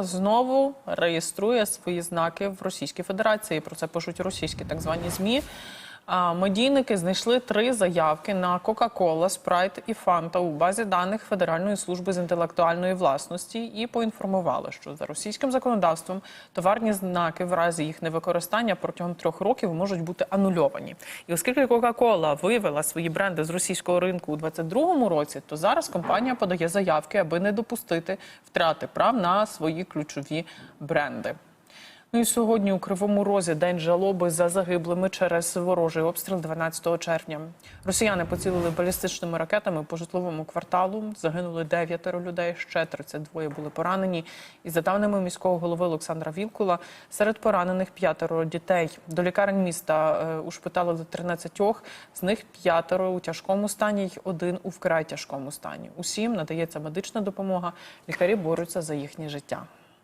знову реєструє свої знаки в Російській Федерації. Про це пишуть російські так звані змі. Медійники знайшли три заявки на Coca-Cola, Sprite і Fanta у базі даних Федеральної служби з інтелектуальної власності і поінформували, що за російським законодавством товарні знаки в разі їх невикористання протягом трьох років можуть бути анульовані. І оскільки Coca-Cola вивела свої бренди з російського ринку у 2022 році, то зараз компанія подає заявки, аби не допустити втрати прав на свої ключові бренди. Ну і сьогодні у Кривому Розі день жалоби за загиблими через ворожий обстріл 12 червня. Росіяни поцілили балістичними ракетами по житловому кварталу. Загинули дев'ятеро людей, ще 32 були поранені. І за даними міського голови Олександра Вілкула, серед поранених п'ятеро дітей. До лікарень міста е, ушпиталили 13, з них п'ятеро у тяжкому стані, й один у вкрай тяжкому стані. Усім надається медична допомога. Лікарі борються за їхнє життя.